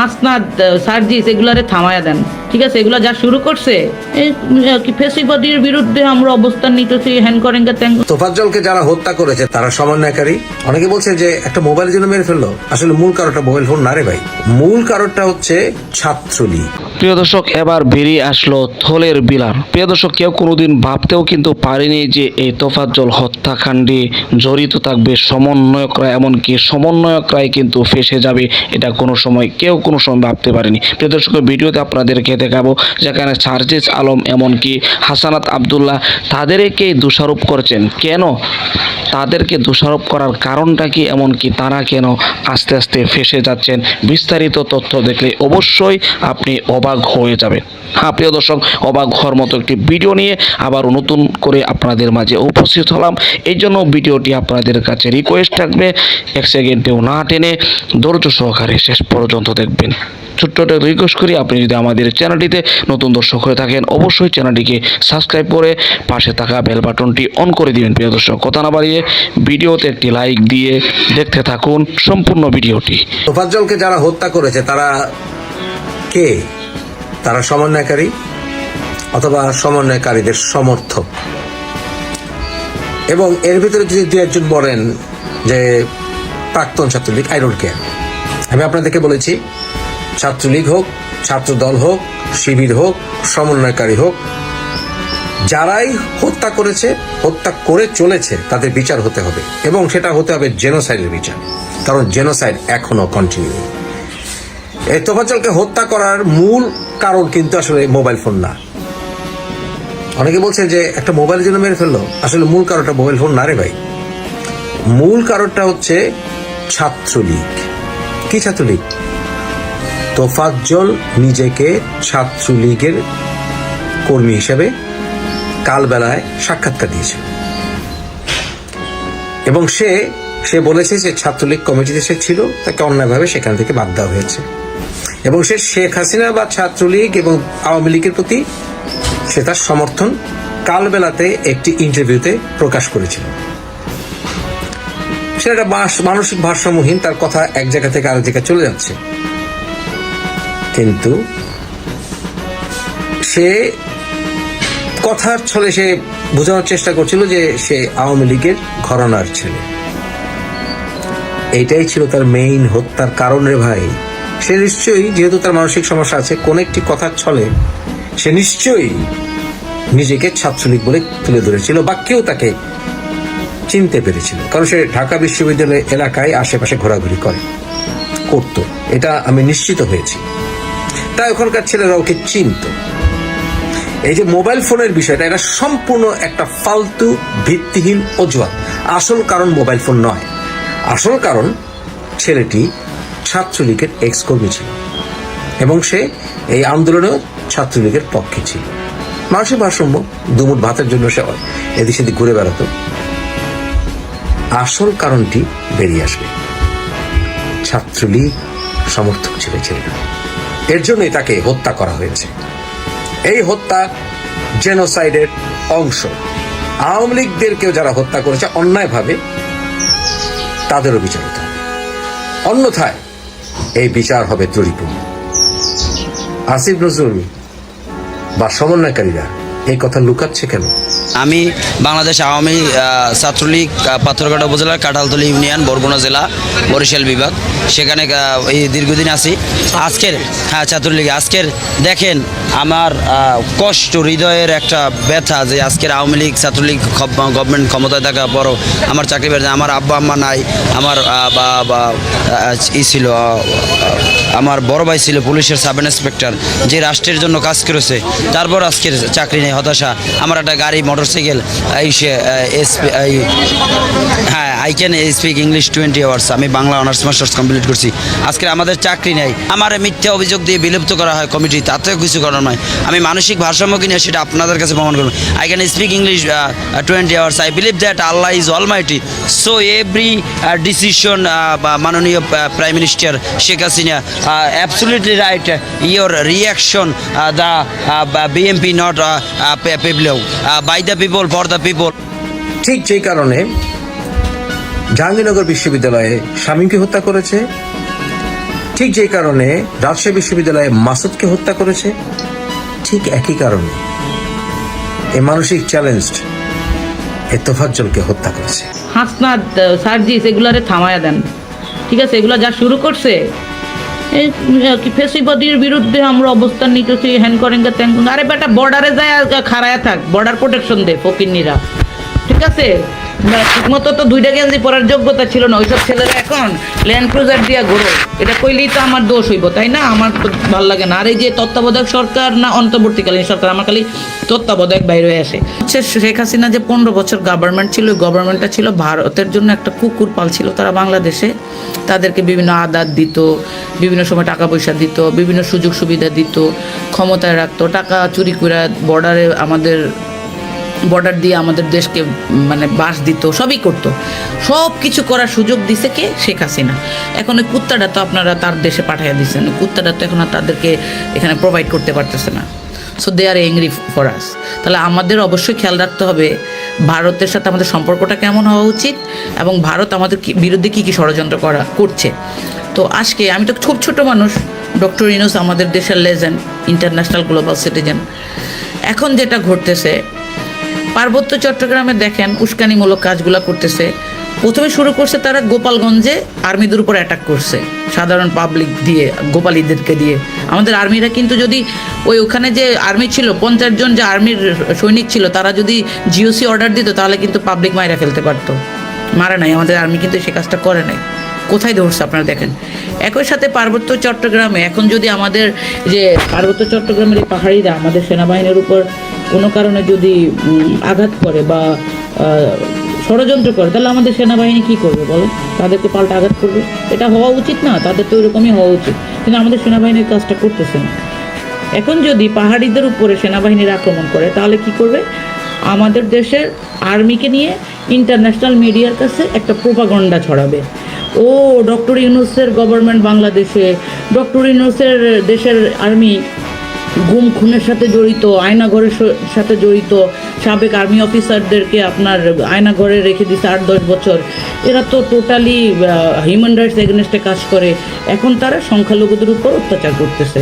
হাসনাত সার্জিস এগুলারে থামায়া দেন। ঠিক আছে এগুলো যা শুরু করছে ফেসিবাদীর বিরুদ্ধে আমরা অবস্থান নিতেছি হ্যান করেন ত্যাং তোফাজ্জলকে যারা হত্যা করেছে তারা সমন্বয়কারী। অনেকে বলছে যে একটা মোবাইলের জন্য মেরে ফেলল। আসলে মূল কারণটা মোবাইল ফোন না রে ভাই। মূল কারণটা হচ্ছে ছাত্রলীগ। প্রিয় দর্শক এবার বেরিয়ে আসলো থলের বিলার প্রিয় দর্শক কেউ কোনোদিন ভাবতেও কিন্তু পারেনি যে এই তোফাজ্জল হত্যাকাণ্ডে জড়িত থাকবে। সমন্বয়করা এমনকি সমন্বয়করাই কিন্তু ফেসে যাবে। এটা কোনো সময় কেউ কোনো সময় ভাবতে পারেনি। প্রিয় দর্শক ভিডিওতে আপনাদেরকে দেখাবো যেখানে সার্জিস আলম এমনকি হাসানাত আবদুল্লাহ তাদেরকে দোষারোপ করছেন। কেন? তাদেরকে দোষারোপ করার কারণটা কি, এমনকি তারা কেন আস্তে আস্তে ফেসে যাচ্ছেন, বিস্তারিত তথ্য দেখলে অবশ্যই আপনি অবাক হয়ে যাবেন। হ্যাঁ প্রিয় দর্শক, অবাক হওয়ার মতো একটি ভিডিও নিয়ে আবার নতুন করে আপনাদের মাঝে উপস্থিত হলাম। এই জন্য ভিডিওটি আপনাদের কাছে রিকোয়েস্ট থাকবে, এক সেকেন্ডেও না টেনে ধৈর্য সহকারে শেষ পর্যন্ত দেখবেন। ছোট্ট একটা রিকোয়েস্ট করি, আপনি যদি আমাদের চ্যানেলটিতে নতুন দর্শক হয়ে থাকেন, অবশ্যই চ্যানেলটিকে সাবস্ক্রাইব করে পাশে থাকা বেল বাটনটি অন করে দিবেন, প্রিয় দর্শক। কথা না বাড়িয়ে ভিডিওতে একটি লাইক দিয়ে দেখতে থাকুন সম্পূর্ণ ভিডিওটি। তোফাজ্জলকে যারা হত্যা করেছে, তারা কে? তারা সমন্বয়কারী অথবা সমন্বয়কারীদের সমর্থক? এবং এর ভিতরে যদি দু একজন বলেন যে প্রাক্তন ছাত্রলীগ আই ডোন্ট কেয়ার আমি আপনাদেরকে বলেছি, ছাত্রলীগ হোক ছাত্র দল হোক, শিবির হোক, সমন্বয়কারী হোক যারাই হত্যা করেছে, হত্যা করে চলেছে, তাদের বিচার হতে হবে। এবং সেটা হতে হবে জেনোসাইডের বিচার। কারণ জেনোসাইড এখনও কন্টিনিউ এই তোফাজ্জলকে হত্যা করার মূল কারণ কিন্তু আসলে মোবাইল ফোন না। অনেকে বলছে যে, একটা মোবাইলের জন্য মেরে ফেলল। আসলে মূল কারণটা মোবাইল ফোন না রে ভাই। মূল কারণটা হচ্ছে ছাত্রলীগ। কি ছাত্রলীগ? তোফাজ্জল নিজেকে ছাত্রলীগের কর্মী হিসেবে কালবেলায় সাক্ষাৎকার দিয়েছিল এবং সে সে বলেছে যে ছাত্রলীগ কমিটিতে সে ছিল, তাকে অন্যায়ভাবে সেখান থেকে বাদ দেওয়া হয়েছে। এবং সে শেখ হাসিনা বা ছাত্রলীগ এবং আওয়ামী লীগের প্রতি সে তার সমর্থন কালবেলাতে একটি ইন্টারভিউতে প্রকাশ করেছিল। সে একটা মানসিক ভারসাম্যহীন, তার কথা এক জায়গা থেকে আরেক জায়গায় চলে যাচ্ছে। কিন্তু সে কথার ছলে সে বোঝানোর চেষ্টা করছিল যে সে আওয়ামী লীগের ঘরানার ছেলে। এইটাই ছিল তার মেইন হত্যার কারণ রে ভাই। সে নিশ্চয়ই, যেহেতু তার মানসিক সমস্যা আছে, কোন একটি কথার ছলে সে নিশ্চয়ই নিজেকে ছাত্রলীগ বলে তুলে ধরেছিল বা কেউ তাকে চিনতে পেরেছিল। কারণ সে ঢাকা বিশ্ববিদ্যালয় এলাকায় আশেপাশে ঘোরাঘুরি করে, করত। এটা আমি নিশ্চিত হয়েছি। তাই ওখানকার ছেলেরা ওকে চিনত। এই যে মোবাইল ফোনের বিষয়টা, এটা সম্পূর্ণ একটা ফালতু, ভিত্তিহীন অজুহাত। আসল কারণ মোবাইল ফোন নয়। আসল কারণ ছেলেটি ছাত্রলীগের এক্স কর্মী ছিল এবং সে এই আন্দোলনেও ছাত্রলীগের পক্ষে ছিল। মানুষের ভারসাম্য, দুমুট ভাতের জন্য সে এদিক সেদিক ঘুরে বেড়াতো। আসল কারণটি বেরিয়ে আসবে। ছাত্রলীগ সমর্থক ছিল ছেলেটা। এর জন্যই তাকে হত্যা করা হয়েছে। এই হত্যা জেনোসাইডের অংশ। আওয়ামী লীগদেরকেও যারা হত্যা করেছে, অন্যায়ভাবে তাদেরও বিচার হতে হবে। অন্যথায় এই বিচার হবে ত্রুটিপূর্ণ। আসিফ নজরুল বা সমন্বয়কারীরা এই কথা লুকাচ্ছে কেন? আমি বাংলাদেশ আওয়ামী ছাত্রলীগ পাথরঘাটা উপজেলার কাঁঠালতলী ইউনিয়ন, বরগুনা জেলা, বরিশাল বিভাগ। সেখানে এই দীর্ঘদিন আছি। আজকের হ্যাঁ ছাত্রলীগ, আজকের দেখেন আমার কষ্ট, হৃদয়ের একটা ব্যথা যে আজকের আওয়ামী লীগ, ছাত্রলীগ গভর্নমেন্ট ক্ষমতায় থাকা পরও আমার চাকরি বেড়ে আমার আব্বা, আম্মা নাই, আমার বা ই ছিল আমার বড় ভাই ছিল পুলিশের সাব ইন্সপেক্টর, যে রাষ্ট্রের জন্য কাজ করেছে, তারপর আজকের চাকরি নেই, হতাশা। আমার একটা গাড়ি, মোটরসাইকেল এই সে এস হ্যাঁ I can speak English twenty hours আমি বাংলা অনার্স মাস্টার্স কমপ্লিট করছি আজকে আমাদের চাকরি নেই আমার মিথ্যা অভিযোগ দিয়ে বিলুপ্ত করা হয় কমিটি তাতেও কিছু করার নয় আমি মানসিক ভারসাম্য কিনে সেটা আপনাদের কাছে প্রমাণ করব I can speak English twenty hours I believe that Allah is all mighty so every decision মাননীয় prime minister Sheikh Hasina absolutely right your reaction the BMP not people by the people for the people ঠিক যেই কারণে জাহাঙ্গীরনগর বিশ্ববিদ্যালয়ে শামীমকে হত্যা করেছে। ঠিক যে কারণে রাজশাহী বিশ্ববিদ্যালয়ে মাসুদকে হত্যা করেছে, ঠিক একই কারণে এ মানসিক চ্যালেঞ্জড এ তোফাজ্জলকে হত্যা করেছে। হাসনাদ সার্জিস এগুলারে থামায়া দেন। ঠিক আছে, এগুলো যা শুরু করছে, এই ফেসিবাদীর বিরুদ্ধে আমরা অবস্থান নিতেছি, হ্যান করেন আরে বেটা বর্ডারে যায় খাড়ায়া থাক বর্ডার প্রোটেকশন দে, ফকিন্নিরা। ঠিক আছে? ঠিক মতো তো দুইটা গেঞ্জি পরার যোগ্যতা ছিল না, ওইসব ছেলেরা এখন ল্যান্ড ক্রুজার দিয়া ঘোরো। এটা কইলেই তো আমার দোষ হইব, তাই না? আমার তো ভালো লাগে না। আর এই যে তত্ত্বাবধায়ক সরকার না অন্তর্বর্তীকালীন সরকার, আমার খালি তত্ত্বাবধায়ক বাইরে আসে। হচ্ছে শেখ হাসিনা যে পনেরো বছর গভর্নমেন্ট ছিল, ওই গভর্নমেন্টটা ছিল ভারতের জন্য একটা কুকুর পাল ছিল। তারা বাংলাদেশে তাদেরকে বিভিন্ন আদাত দিত, বিভিন্ন সময় টাকা পয়সা দিত, বিভিন্ন সুযোগ সুবিধা দিত, ক্ষমতায় রাখতো। টাকা চুরি করে বর্ডারে আমাদের বর্ডার দিয়ে আমাদের দেশকে মানে বাস দিত, সবই করতো। সব কিছু করার সুযোগ দিছে কে? শেখ হাসিনা। এখন ওই কুত্তাটা তো আপনারা তার দেশে পাঠিয়ে দিচ্ছেন কুত্তাটা তো এখন আর তাদেরকে এখানে প্রোভাইড করতে পারতেছে না। So they are angry for us তাহলে আমাদের অবশ্যই খেয়াল রাখতে হবে, ভারতের সাথে আমাদের সম্পর্কটা কেমন হওয়া উচিত এবং ভারত আমাদের বিরুদ্ধে কী কী ষড়যন্ত্র করা, করছে। তো আজকে আমি তো খুব ছোট মানুষ, ডক্টর ইনুস আমাদের দেশের লেজেন্ড ইন্টারন্যাশনাল গ্লোবাল সিটিজেন এখন যেটা ঘটতেছে পার্বত্য চট্টগ্রামে দেখেন উস্কানিমূলক কাজগুলো করতেছে। প্রথমে শুরু করছে তারা গোপালগঞ্জে আর্মিদের উপর অ্যাটাক করছে। সাধারণ পাবলিক দিয়ে গোপালীদেরকে দিয়ে। আমাদের আর্মিরা কিন্তু যদি ওই ওখানে যে আর্মি ছিল, পঞ্চাশ জন যে আর্মির সৈনিক ছিল, তারা যদি জিওসি অর্ডার দিত, তাহলে কিন্তু পাবলিক মাইরা ফেলতে পারতো। মারা নাই, আমাদের আর্মি কিন্তু সে কাজটা করে নাই। কোথায় ধরছে আপনারা দেখেন? একই সাথে পার্বত্য চট্টগ্রামে এখন যদি আমাদের যে পার্বত্য চট্টগ্রামের এই পাহাড়িরা আমাদের সেনাবাহিনীর উপর কারণে যদি আঘাত করে বা ষড়যন্ত্র করে, তাহলে আমাদের সেনাবাহিনী কি করবে বলো? তাদেরকে পাল্টা আঘাত করবে? এটা হওয়া উচিত না, তাদের তো এরকমই হওয়া উচিত। কিন্তু আমাদের সেনাবাহিনীর কাজটা করতেছে না। এখন যদি পাহাড়িদের উপরে সেনাবাহিনীর আক্রমণ করে, তাহলে কি করবে? আমাদের দেশের আর্মিকে নিয়ে ইন্টারন্যাশনাল মিডিয়ার কাছে একটা প্রোপাগন্ডা ছড়াবে। ও, ডক্টর ইউনুসের গভর্নমেন্ট বাংলাদেশে, ডক্টর ইউনুসের দেশের আর্মি গুম খুনের সাথে জড়িত, আয়নাঘরের সাথে জড়িত সাবেক আর্মি অফিসারদেরকে আপনার আয়নাঘরে রেখে দিছে আট দশ বছর। এরা তো টোটালি হিউম্যান রাইটস এগেনস্টে কাজ করে। এখন তারা সংখ্যালঘুদের উপর অত্যাচার করতেছে।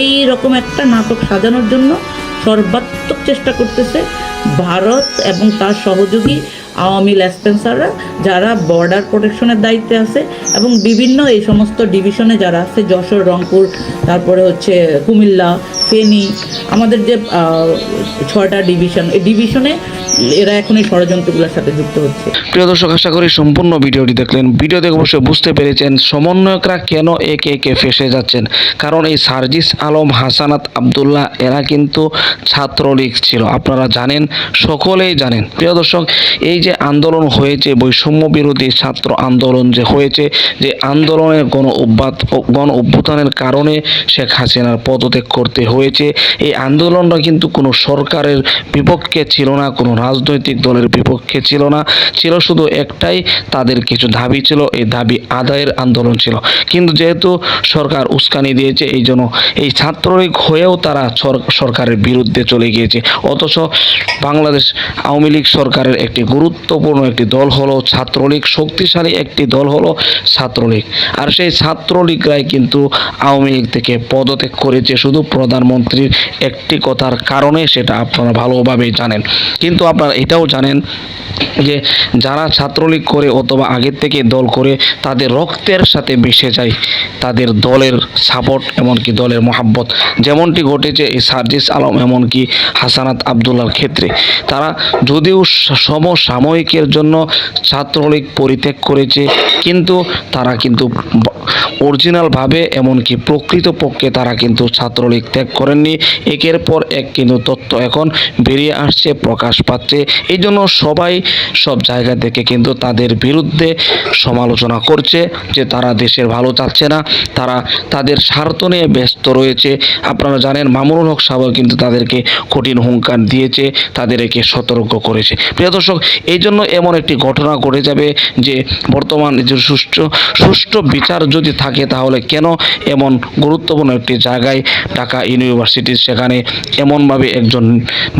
এই রকম একটা নাটক সাজানোর জন্য সর্বাত্মক চেষ্টা করতেছে ভারত এবং তার সহযোগী আওয়ামী লেসপেন্সাররা যারা বর্ডার প্রোটেকশনের দায়িত্বে আছে এবং বিভিন্ন এই সমস্ত ডিভিশনে যারা আছে, যশোর, রংপুর, তারপরে হচ্ছে কুমিল্লা, ফেনী, আমাদের যে ছয়টা ডিভিশন, এই ডিভিশনে এরা এখন এই ষড়যন্ত্রগুলোর সাথে যুক্ত হচ্ছে। প্রিয় দর্শক, আশা করি সম্পূর্ণ ভিডিওটি দেখলেন। ভিডিও দেখে অবশ্যই বুঝতে পেরেছেন সমন্বয়করা কেন একে একে ফেসে যাচ্ছেন। কারণ এই সার্জিস আলম, হাসানাত আবদুল্লাহ, এরা কিন্তু ছাত্রলীগ ছিল। আপনারা জানেন, সকলেই জানেন। প্রিয় দর্শক, এই যে আন্দোলন হয়েছে, বৈষম্য বিরোধী ছাত্র আন্দোলন যে হয়েছে, যে আন্দোলনের গণ অভ্যাত, গণ অভ্যুত্থানের কারণে শেখ হাসিনার পদত্যাগ করতে হয়েছে, এই আন্দোলনটা কিন্তু কোনো সরকারের বিপক্ষে ছিল না, কোনো রাজনৈতিক দলের বিপক্ষে ছিল না। ছিল শুধু একটাই, তাদের কিছু দাবি ছিল, এই দাবি আদায়ের আন্দোলন ছিল। কিন্তু যেহেতু সরকার উস্কানি দিয়েছে, এই জন্য এই ছাত্রলীগ হয়েও তারা সরকারের বিরুদ্ধে চলে গিয়েছে। অথচ বাংলাদেশ আওয়ামী লীগ সরকারের একটি গুরুত্বপূর্ণ একটি দল হলো ছাত্রলীগ, শক্তিশালী একটি দল হলো ছাত্রলীগ। আর সেই ছাত্রলীগরাই কিন্তু আওয়ামী লীগ থেকে পদত্যাগ করেছে। শুধু প্রধানমন্ত্রীর একটি কথার কারণে, সেটা আপনারা ভালোভাবেই জানেন। কিন্তু আপনারা এটাও জানেন যে যারা ছাত্রলীগ করে অথবা আগের থেকে দল করে, তাদের রক্তের সাথে মিশে যায় তাদের দলের সাপোর্ট এমনকি দলের মহাব্বত। যেমনটি ঘটেছে এই সার্জিস আলম, এমনকি হাসানাত আবদুল্লার ক্ষেত্রে। তারা যদিও সমসাময়িকের জন্য ছাত্রলীগ পরিত্যাগ করেছে, কিন্তু তারা কিন্তু অরিজিনালভাবে এমনকি প্রকৃতপক্ষে তারা কিন্তু ছাত্রলীগ ত্যাগ করেননি। একের পর এক কিন্তু তথ্য এখন বেরিয়ে আসছে প্রকাশ পাচ্ছে এই জন্য সবাই সব জায়গা থেকে কিন্তু তাদের বিরুদ্ধে সমালোচনা করছে যে তারা দেশের ভালো চাচ্ছে না, তারা তাদের স্বার্থ নিয়ে ব্যস্ত রয়েছে। আপনারা জানেন, মামুনুল হক সাহেব কিন্তু তাদেরকে কঠিন হুঙ্কার দিয়েছে, তাদেরকে সতর্ক করেছে। প্রিয় দর্শক, এই জন্য এমন একটি ঘটনা ঘটে যাবে যে বর্তমান যে সুষ্ঠু সুষ্ঠু বিচার যদি থাকে, তাহলে কেন এমন গুরুত্বপূর্ণ একটি জায়গায় ঢাকা ইউনিভার্সিটি সেখানে এমনভাবে একজন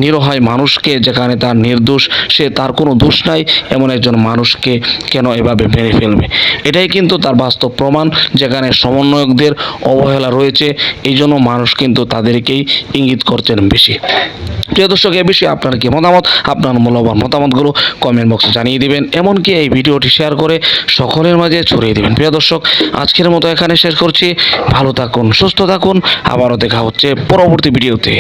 নিরহায় মানুষকে যেখানে তার নির্দোষ, সে তার কোনো দোষ নাই, এমন একজন মানুষকে কেন এভাবে মেরে ফেলবে? এটাই কিন্তু তার বাস্তব প্রমাণ, যেখানে সমন্বয়কদের অবহেলা রয়েছে এই জন্য মানুষ কিন্তু তাদেরকেই ইঙ্গিত করছেন বেশি। প্রিয় দর্শক, এ বিষয়ে আপনার কি মতামত? আপনার মূল্যবান মতামতগুলো কমেন্ট বক্সে জানিয়ে দিবেন। এমনকি এই ভিডিওটি শেয়ার করে সকলের মাঝে ছড়িয়ে দিবেন। প্রিয় দর্শক, আজকের মতো এখানে শেষ করছি। ভালো থাকুন, সুস্থ থাকুন। আবারও দেখা হচ্ছে পরবর্তী ভিডিওতে।